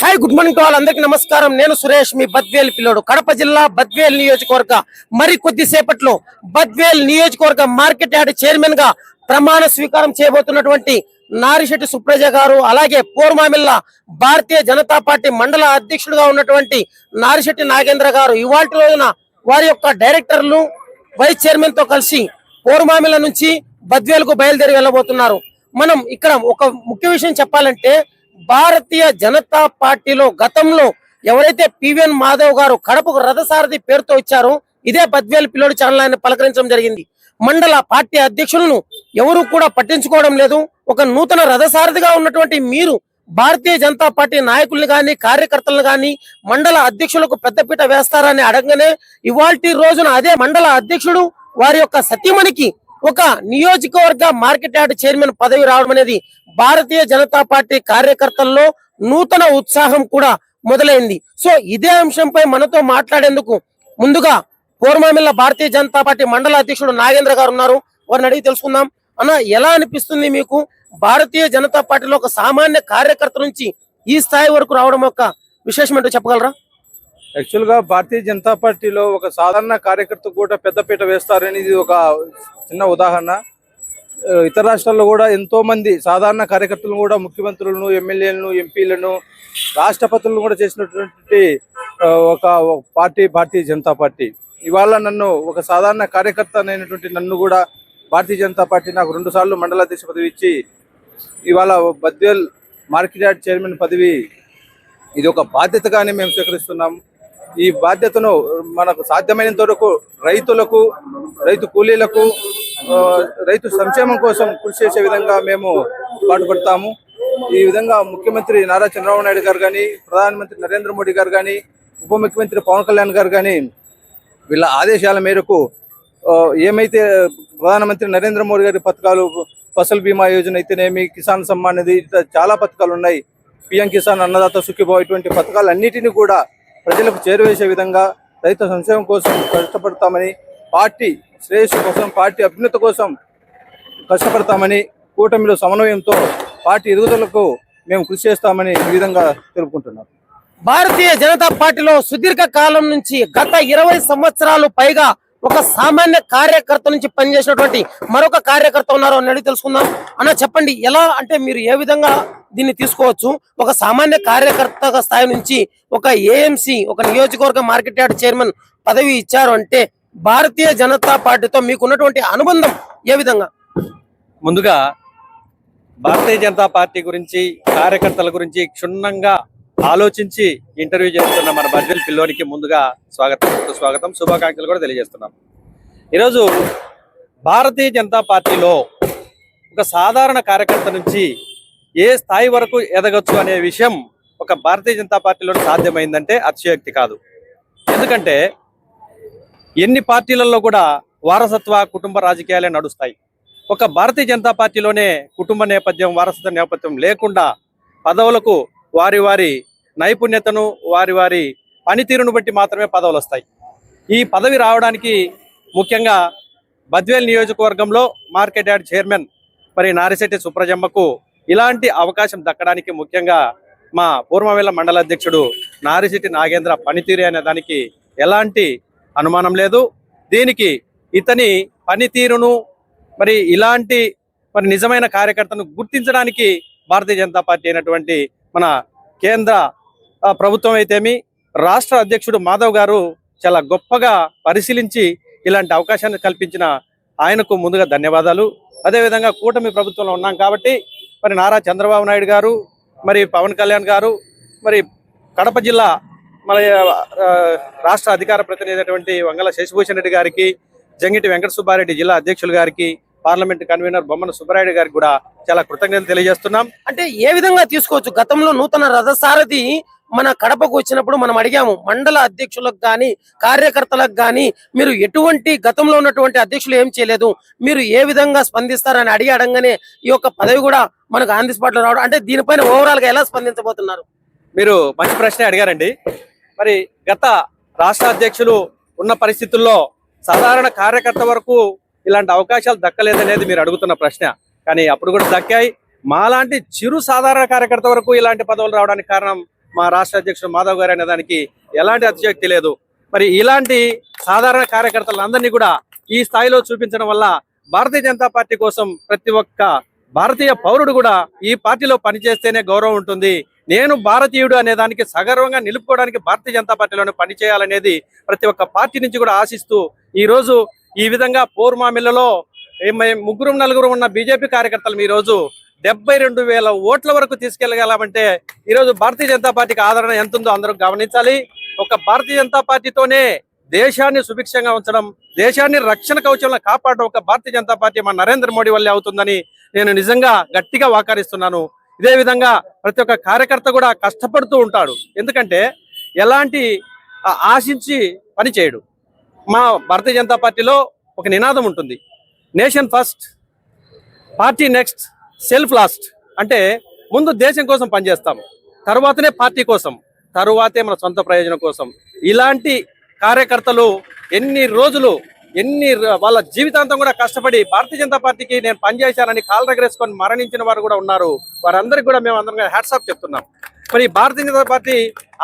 Hi good morning to all అందరికి నమస్కారం. నేను సురేష్ మీ బద్వేల్ పిల్లోడు. కడప జిల్లా బద్వేల్ నియోజకవర్గ. మరి కొద్దిసేపట్లో బద్వేల్ నియోజకవర్గ మార్కెట్ యార్డ్ చైర్మన్గా ప్రమాణ స్వీకారం చేయబోతున్నటువంటి నారిశెట్టి సుప్రజ గారు అలాగే పూర్మామిల్ల భారతీయ జనతా పార్టీ మండల అధ్యక్షుడుగా ఉన్నటువంటి నారిశెట్టి నాగేంద్ర గారు. ఇవాళ రోజున వారి యొక్క డైరెక్టర్లు వైస్ చైర్మన్తో కలిసి పూర్మామిల్ల నుంచి బద్వేలకు బయలుదేరి వెళ్ళబోతున్నారు. మనం ఇక్కడ ఒక ముఖ్య విషయం చెప్పాలంటే భారతీయ జనతా పార్టీలో గతంలో ఎవరైతే పివిఎన్ మాధవ్ గారు కడపకు రథసారథి పేరుతో ఇచ్చారో ఇదే బద్వేలు పిల్లోడి ఛానల్ ఆయన పలకరించడం జరిగింది. మండల పార్టీ అధ్యక్షులను ఎవరు కూడా పట్టించుకోవడం లేదు. ఒక నూతన రథసారథిగా ఉన్నటువంటి మీరు భారతీయ జనతా పార్టీ నాయకుల్ని గాని కార్యకర్తలను గాని మండల అధ్యక్షులకు పెద్దపీట వేస్తారని అడగనే ఇవాల్టి రోజున అదే మండల అధ్యక్షుడు వారి యొక్క సతీమణికి ఒక నియోజకవర్గ మార్కెట్ యార్డ్ చైర్మన్ పదవి రావడం అనేది భారతీయ జనతా పార్టీ కార్యకర్తల్లో నూతన ఉత్సాహం కూడా మొదలైంది. సో ఇదే అంశంపై మనతో మాట్లాడేందుకు ముందుగా పూర్వమిల్ల భారతీయ జనతా పార్టీ మండల అధ్యక్షుడు నాగేంద్ర గారు ఉన్నారు. వారిని అడిగి తెలుసుకుందాం. అన్న ఎలా అనిపిస్తుంది మీకు భారతీయ జనతా పార్టీలో ఒక సామాన్య కార్యకర్త నుంచి ఈ స్థాయి వరకు రావడం యొక్క విశేషం ఏంటో చెప్పగలరా? యాక్చువల్గా భారతీయ జనతా పార్టీలో ఒక సాధారణ కార్యకర్త కూడా పెద్దపీట వేస్తారనేది ఒక చిన్న ఉదాహరణ. ఇతర రాష్ట్రాల్లో కూడా ఎంతో మంది సాధారణ కార్యకర్తలను కూడా ముఖ్యమంత్రులను ఎమ్మెల్యేలను ఎంపీలను రాష్ట్రపతులను కూడా చేసినటువంటి ఒక పార్టీ భారతీయ జనతా పార్టీ. ఇవాళ నన్ను ఒక సాధారణ కార్యకర్త అయినటువంటి నన్ను కూడా భారతీయ జనతా పార్టీ నాకు రెండు సార్లు మండల అధ్యక్ష పదవి ఇచ్చి ఇవాళ బద్వేల్ మార్కెట్ యార్డ్ చైర్మన్ పదవి ఇది ఒక బాధ్యతగానే మేము స్వీకరిస్తున్నాము ఈ బాధ్యతను మనకు సాధ్యమైనంత వరకు రైతులకు రైతు కూలీలకు ఆ, రైతు సంక్షేమం కోసం కృషి చేసే విధంగా మేము పాటుపడతాము. ఈ విధంగా ముఖ్యమంత్రి నారా చంద్రబాబు నాయుడు గారు కానీ ప్రధానమంత్రి నరేంద్ర మోడీ గారు కానీ ఉప ముఖ్యమంత్రి పవన్ కళ్యాణ్ గారు కానీ వీళ్ళ ఆదేశాల మేరకు ఏమైతే ప్రధానమంత్రి నరేంద్ర మోడీ గారి పథకాలు ఫసల్ బీమా యోజన అయితేనేమి కిసాన్ సమ్మాన్ నిధి చాలా పథకాలు ఉన్నాయి. పిఎం కిసాన్ అన్నదాత సుఖీభావ ఇటువంటి పథకాలు అన్నిటినీ కూడా ప్రజలకు చేరువేసే విధంగా రైతు సంక్షేమం కోసం కష్టపడతామని పార్టీ శ్రేయస్సు కోసం పార్టీ అభ్యున్నత కోసం కష్టపడతామని కూటమిలో సమన్వయంతో పార్టీ ఎదుగుదలకు మేము కృషి చేస్తామని ఈ విధంగా తెలుపుకుంటున్నాం భారతీయ జనతా పార్టీలో సుదీర్ఘ కాలం నుంచి గత ఇరవై సంవత్సరాలు పైగా ఒక సామాన్య కార్యకర్త నుంచి పనిచేసినటువంటి మరొక కార్యకర్త ఉన్నారో అని అడిగి తెలుసుకుందాం. అన్న చెప్పండి ఎలా అంటే మీరు ఏ విధంగా దీన్ని తీసుకోవచ్చు? ఒక సామాన్య కార్యకర్త స్థాయి నుంచి ఒక ఏఎంసి ఒక నియోజకవర్గ మార్కెట్ యార్డ్ చైర్మన్ పదవి ఇచ్చారు అంటే భారతీయ జనతా పార్టీతో మీకున్నటువంటి అనుబంధం ఏ విధంగా? ముందుగా భారతీయ జనతా పార్టీ గురించి కార్యకర్తల గురించి క్షుణ్ణంగా ఆలోచించి ఇంటర్వ్యూ చేస్తున్న మన బద్వెల్ పిల్లోనికి ముందుగా స్వాగతం స్వాగతం శుభాకాంక్షలు కూడా తెలియజేస్తున్నాం. ఈరోజు భారతీయ జనతా పార్టీలో ఒక సాధారణ కార్యకర్త నుంచి ఏ స్థాయి వరకు ఎదగచ్చు అనే విషయం ఒక భారతీయ జనతా పార్టీలో సాధ్యమైందంటే అతిశయోక్తి కాదు. ఎందుకంటే ఎన్ని పార్టీలలో కూడా వారసత్వ కుటుంబ రాజకీయాలే నడుస్తాయి. ఒక భారతీయ జనతా పార్టీలోనే కుటుంబ నేపథ్యం వారసత్వ నేపథ్యం లేకుండా పదవులకు వారి వారి నైపుణ్యతను వారి వారి పనితీరును బట్టి మాత్రమే పదవులు వస్తాయి. ఈ పదవి రావడానికి ముఖ్యంగా బద్వేల్ నియోజకవర్గంలో మార్కెట్ యార్డ్ చైర్మన్ మరి నారిశెట్టి సుప్రజమ్మకు ఇలాంటి అవకాశం దక్కడానికి ముఖ్యంగా మా పూర్వవేళ మండల అధ్యక్షుడు నారిశెట్టి నాగేంద్ర పనితీరు అనే దానికి ఎలాంటి అనుమానం లేదు. దీనికి ఇతని పనితీరును మరి ఇలాంటి మరి నిజమైన కార్యకర్తను గుర్తించడానికి భారతీయ జనతా పార్టీ అయినటువంటి మన కేంద్ర ప్రభుత్వం అయితేమి రాష్ట్ర అధ్యక్షుడు మాధవ్ గారు చాలా గొప్పగా పరిశీలించి ఇలాంటి అవకాశాన్ని కల్పించిన ఆయనకు ముందుగా ధన్యవాదాలు. అదేవిధంగా కూటమి ప్రభుత్వంలో ఉన్నాం కాబట్టి మరి నారా చంద్రబాబు నాయుడు గారు మరి పవన్ కళ్యాణ్ గారు మరి కడప జిల్లా మన రాష్ట్ర అధికార ప్రతినిధి అయినటువంటి వంగల శశిభూషణ్ రెడ్డి గారికి జంగిటి వెంకట సుబ్బారెడ్డి జిల్లా అధ్యక్షులు గారికి పార్లమెంట్ కన్వీనర్ బొమ్మన సుబ్బారెడ్డి గారికి కూడా చాలా కృతజ్ఞతలు తెలియజేస్తున్నాం. అంటే ఏ విధంగా తీసుకోవచ్చు? గతంలో నూతన రథసారథి మన కడపకు వచ్చినప్పుడు మనం అడిగాము మండల అధ్యక్షులకు గాని కార్యకర్తలకు గాని మీరు ఎటువంటి గతంలో ఉన్నటువంటి అధ్యక్షులు ఏం చేయలేదు మీరు ఏ విధంగా స్పందిస్తారని అడిగి అడగగానే ఈ యొక్క పదవి కూడా మనకు ఆన్ ది స్పాట్లో రావడం అంటే దీనిపైన ఓవరాల్గా ఎలా స్పందించబోతున్నారు? మీరు మంచి ప్రశ్న అడిగారండి. మరి గత రాష్ట్ర అధ్యక్షులు ఉన్న పరిస్థితుల్లో సాధారణ కార్యకర్త వరకు ఇలాంటి అవకాశాలు దక్కలేదనేది మీరు అడుగుతున్న ప్రశ్న. కానీ అప్పుడు కూడా దక్కాయి. మాలాంటి చిరు సాధారణ కార్యకర్త వరకు ఇలాంటి పదవులు రావడానికి కారణం మా రాష్ట్ర అధ్యక్షుడు మాధవ్ గారు అనే దానికి ఎలాంటి అతిశక్తి లేదు. మరి ఇలాంటి సాధారణ కార్యకర్తలందరినీ కూడా ఈ స్థాయిలో చూపించడం వల్ల భారతీయ జనతా పార్టీ కోసం ప్రతి ఒక్క భారతీయ పౌరుడు కూడా ఈ పార్టీలో పనిచేస్తేనే గౌరవం ఉంటుంది. నేను భారతీయుడు అనే దానికి సగర్వంగా నిలుపుకోవడానికి భారతీయ జనతా పార్టీలోనే పనిచేయాలనేది ప్రతి ఒక్క పార్టీ నుంచి కూడా ఆశిస్తూ ఈ రోజు ఈ విధంగా పోర్మామిల్లలో ముగ్గురు నలుగురు ఉన్న బీజేపీ కార్యకర్తలు ఈ రోజు డెబ్బై రెండు వేల ఓట్ల వరకు తీసుకెళ్ళగలమంటే ఈ రోజు భారతీయ జనతా పార్టీకి ఆదరణ ఎంత ఉందో అందరూ గమనించాలి. ఒక భారతీయ జనతా పార్టీతోనే దేశాన్ని సుభిక్షంగా ఉంచడం దేశాన్ని రక్షణ కవచంలో కాపాడడం ఒక భారతీయ జనతా పార్టీ మన నరేంద్ర మోడీ వల్లే అవుతుందని నేను నిజంగా గట్టిగా వాకారిస్తున్నాను. ఇదే విధంగా ప్రతి ఒక్క కార్యకర్త కూడా కష్టపడుతూ ఉంటాడు. ఎందుకంటే ఎలాంటి ఆశించి పని చేయడు. మా భారతీయ జనతా పార్టీలో ఒక నినాదం ఉంటుంది. Nation first party next self last. అంటే ముందు దేశం కోసం పనిచేస్తాం తర్వాతనే పార్టీ కోసం తరువాతే మన సొంత ప్రయోజనం కోసం. ఇలాంటి కార్యకర్తలు ఎన్ని రోజులు ఎన్ని వాళ్ళ జీవితాంతం కూడా కష్టపడి భారతీయ జనతా పార్టీకి నేను పనిచేశానని కాలు దగ్గరేసుకొని మరణించిన వారు కూడా ఉన్నారు. వారందరికీ కూడా మేము అందరం హ్యాట్సాప్ చెప్తున్నాం. మరి భారతీయ జనతా పార్టీ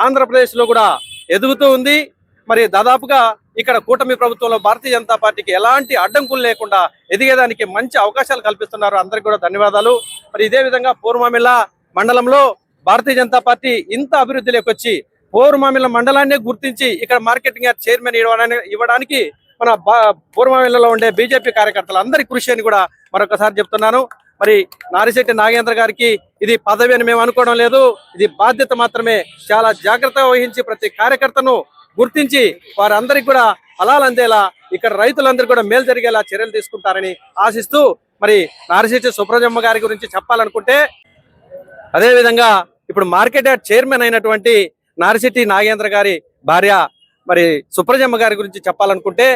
ఆంధ్రప్రదేశ్లో కూడా ఎదుగుతూ ఉంది. మరి దాదాపుగా ఇక్కడ కూటమి ప్రభుత్వంలో భారతీయ జనతా పార్టీకి ఎలాంటి అడ్డంకులు లేకుండా ఎదిగేదానికి మంచి అవకాశాలు కల్పిస్తున్నారు. అందరికీ కూడా ధన్యవాదాలు. మరి ఇదే విధంగా పూర్వమిల్ల మండలంలో భారతీయ జనతా పార్టీ ఇంత అభివృద్ధిలోకి వచ్చి పూర్వమామిల మండలాన్ని గుర్తించి ఇక్కడ మార్కెటింగ్ యార్డ్ చైర్మన్ ఇవ్వడానికి ఇవ్వడానికి మన పూర్వమిల్లలో ఉండే బీజేపీ కార్యకర్తలు అందరి కృషి అని కూడా మరొకసారి చెప్తున్నాను. మరి నారిశెట్టి నాగేంద్ర గారికి ఇది పదవి అని మేము అనుకోవడం లేదు. ఇది బాధ్యత మాత్రమే. చాలా జాగ్రత్తగా వహించి ప్రతి కార్యకర్తను గుర్తించి వారందరికి కూడా ఫలాలు అందేలా ఇక్కడ రైతులందరూ కూడా మేలు జరిగేలా చర్యలు తీసుకుంటారని ఆశిస్తూ మరి నారిశెట్టి సుప్రజమ్మ గారి గురించి చెప్పాలనుకుంటే అదేవిధంగా ఇప్పుడు మార్కెట్ యార్డ్ చైర్మన్ అయినటువంటి నారిశెట్టి నాగేంద్ర గారి భార్య మరి సుప్రజమ్మ గారి గురించి చెప్పాలనుకుంటే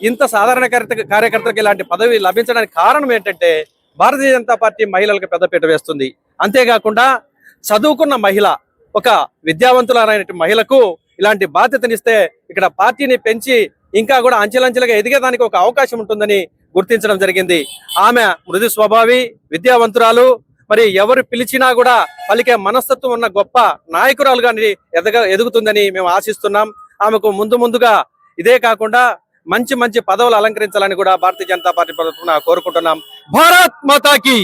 ఇంత సాధారణ కార్యకర్త- కార్యకర్తలకు ఇలాంటి పదవి లభించడానికి కారణం ఏంటంటే భారతీయ జనతా పార్టీ మహిళలకు పెద్దపీట వేస్తుంది. అంతేకాకుండా చదువుకున్న మహిళ ఒక విద్యావంతులైన మహిళకు ఇలాంటి బాధ్యతనిస్తే ఇక్కడ పార్టీని పెంచి ఇంకా కూడా అంచెలంచెలుగా ఎదిగేదానికి ఒక అవకాశం ఉంటుందని గుర్తించడం జరిగింది. ఆమె మృదు స్వభావి విద్యావంతురాలు. మరి ఎవరు పిలిచినా కూడా పలికే మనస్తత్వం ఉన్న గొప్ప నాయకురాలుగా ఎదగ ఎదుగుతుందని మేము ఆశిస్తున్నాం. ఆమెకు ముందు ముందుగా ఇదే కాకుండా మంచి మంచి పదవులు అలంకరించాలని కూడా భారతీయ జనతా పార్టీ తరఫున కోరుకుంటున్నాం. భారత్ మాతాకి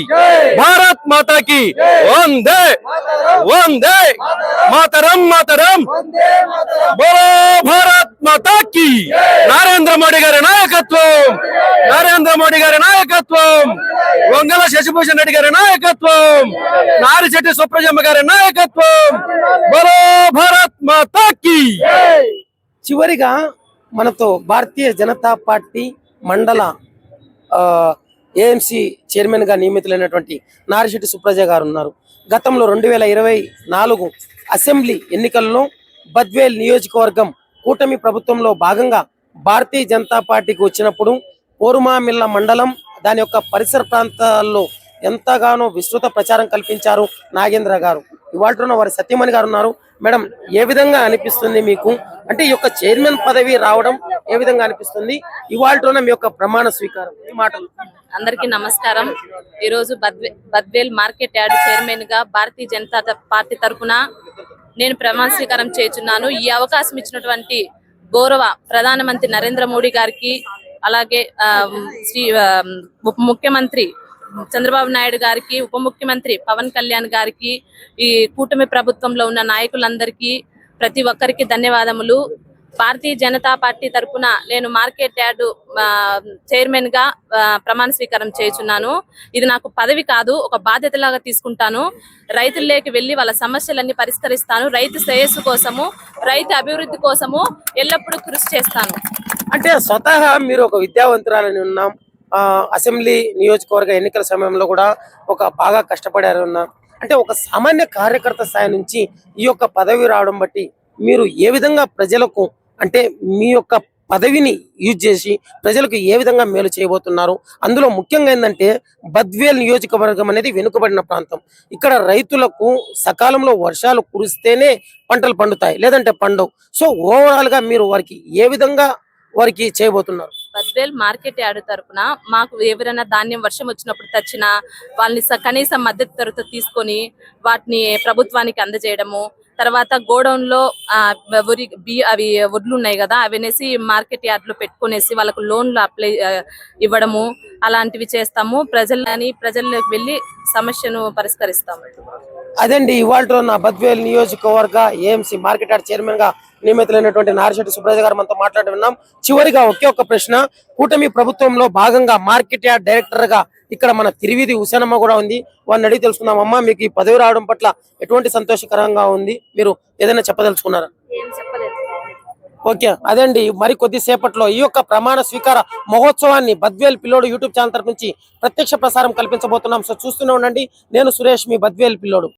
భారత్ మాతాకి వందే వందే. మాతరం. మాతరం బోలో భారత్ మాతాకి. నరేంద్ర మోడీ గారి నాయకత్వం. నరేంద్ర మోడీ గారి నాయకత్వం. వంగల శశిభూషణ్ రెడ్డి గారి నాయకత్వం. నారిశెట్టి సుప్రజమ్మ గారి నాయకత్వం. బోలో భారత్ మాతాకి. చివరిగా మనతో భారతీయ జనతా పార్టీ మండల ఏఎంసీ చైర్మన్గా నియమితులైనటువంటి నారిశెట్టి సుప్రజ గారు ఉన్నారు. గతంలో రెండు వేల ఇరవై నాలుగు అసెంబ్లీ ఎన్నికల్లో బద్వేల్ నియోజకవర్గం కూటమి ప్రభుత్వంలో భాగంగా భారతీయ జనతా పార్టీకి వచ్చినప్పుడు పోరుమామిల్ల మండలం దాని యొక్క పరిసర ప్రాంతాల్లో ఎంతగానో విస్తృత ప్రచారం కల్పించారు నాగేంద్ర గారు. ఇవాళ వారి సత్యమణి గారు ఉన్నారు. మేడం ఏ విధంగా అనిపిస్తుంది మీకు అంటే ఈ యొక్క చైర్మన్ పదవి రావడం ఏ విధంగా అనిపిస్తుంది? ఇవాళ మీ యొక్క ప్రమాణ స్వీకారం. ఈ మాటలు. అందరికీ నమస్కారం. ఈరోజు బద్వే బద్వేల్ మార్కెట్ యార్డ్ చైర్మన్గా భారతీయ జనతా పార్టీ తరఫున నేను ప్రమాణ స్వీకారం చేస్తున్నాను ఈ అవకాశం ఇచ్చినటువంటి గౌరవ ప్రధానమంత్రి నరేంద్ర మోడీ గారికి అలాగే ఆ, శ్రీ ఉప ముఖ్యమంత్రి చంద్రబాబు నాయుడు గారికి ఉప ముఖ్యమంత్రి పవన్ కళ్యాణ్ గారికి ఈ కూటమి ప్రభుత్వంలో ఉన్న నాయకులందరికీ ప్రతి ఒక్కరికి ధన్యవాదములు. భారతీయ జనతా పార్టీ తరఫున నేను మార్కెట్ యార్డ్ చైర్మన్గా ప్రమాణ స్వీకారం చేయుచున్నాను. ఇది నాకు పదవి కాదు ఒక బాధ్యతలాగా తీసుకుంటాను. రైతుల్లోకి వెళ్ళి వాళ్ళ సమస్యలన్నీ పరిష్కరిస్తాను. రైతు శ్రేయస్సు కోసము రైతు అభివృద్ధి కోసము ఎల్లప్పుడూ కృషి చేస్తాను. అంటే స్వతహా మీరు ఒక విద్యావంతురాలని ఉన్నాం. ఆ, అసెంబ్లీ నియోజకవర్గ ఎన్నికల సమయంలో కూడా ఒక బాగా కష్టపడారు ఉన్నాం అంటే ఒక సామాన్య కార్యకర్త స్థాయి నుంచి ఈ యొక్క పదవి రావడం బట్టి మీరు ఏ విధంగా ప్రజలకు అంటే మీ యొక్క పదవిని యూజ్ చేసి ప్రజలకు ఏ విధంగా మేలు చేయబోతున్నారు? అందులో ముఖ్యంగా ఏంటంటే బద్వేల్ నియోజకవర్గం అనేది వెనుకబడిన ప్రాంతం. ఇక్కడ రైతులకు సకాలంలో వర్షాలు కురిస్తేనే పంటలు పండుతాయి లేదంటే పండవు. సో ఓవరాల్గా మీరు వారికి ఏ విధంగా వారికి చేయబోతున్నారు? బద్వేల్ మార్కెట్ యార్డ్ తరపున మాకు ఎవరైనా ధాన్యం వర్షం వచ్చినప్పుడు తెచ్చిన వాళ్ళని కనీసం మద్దతు ధరతో తీసుకొని వాటిని ప్రభుత్వానికి అందజేయడము తర్వాత గోడౌన్లో ఆ, వరి అవి వడ్లు ఉన్నాయి కదా అవి అనేసి మార్కెట్ యార్డ్లో పెట్టుకునేసి వాళ్ళకు లోన్లు అప్లై ఇవ్వడము అలాంటివి చేస్తాము. ప్రజలని ప్రజల్లోకి వెళ్ళి సమస్యను పరిష్కరిస్తాము. అదండి ఇవాళ నా బద్వేల్ నియోజకవర్గ ఏఎంసీ మార్కెట్ యార్డ్ చైర్మన్గా నియమితులైనటువంటి నారిశెట్టి సుబ్రజ గారు మనతో మాట్లాడి విన్నాం. చివరిగా ఒకే ఒక్క ప్రశ్న కూటమి ప్రభుత్వంలో భాగంగా మార్కెట్ యార్డ్ డైరెక్టర్గా ఇక్కడ మన తిరివిది హుసేనమ్మ కూడా ఉంది. వారిని అడిగి తెలుసుకుందాం. అమ్మా మీకు ఈ పదవి రావడం పట్ల ఎటువంటి సంతోషకరంగా ఉంది? మీరు ఏదైనా చెప్పదలుచుకున్నారా? ఓకే అదండి మరి కొద్దిసేపట్లో ఈ యొక్క ప్రమాణ స్వీకార మహోత్సవాన్ని బద్వేల్ పిల్లోడు యూట్యూబ్ ఛానల్ తరపు నుంచి ప్రత్యక్ష ప్రసారం కల్పించబోతున్నాం. సో చూస్తూనే ఉండండి. నేను సురేష్ మీ బద్వేల్ పిల్లోడు.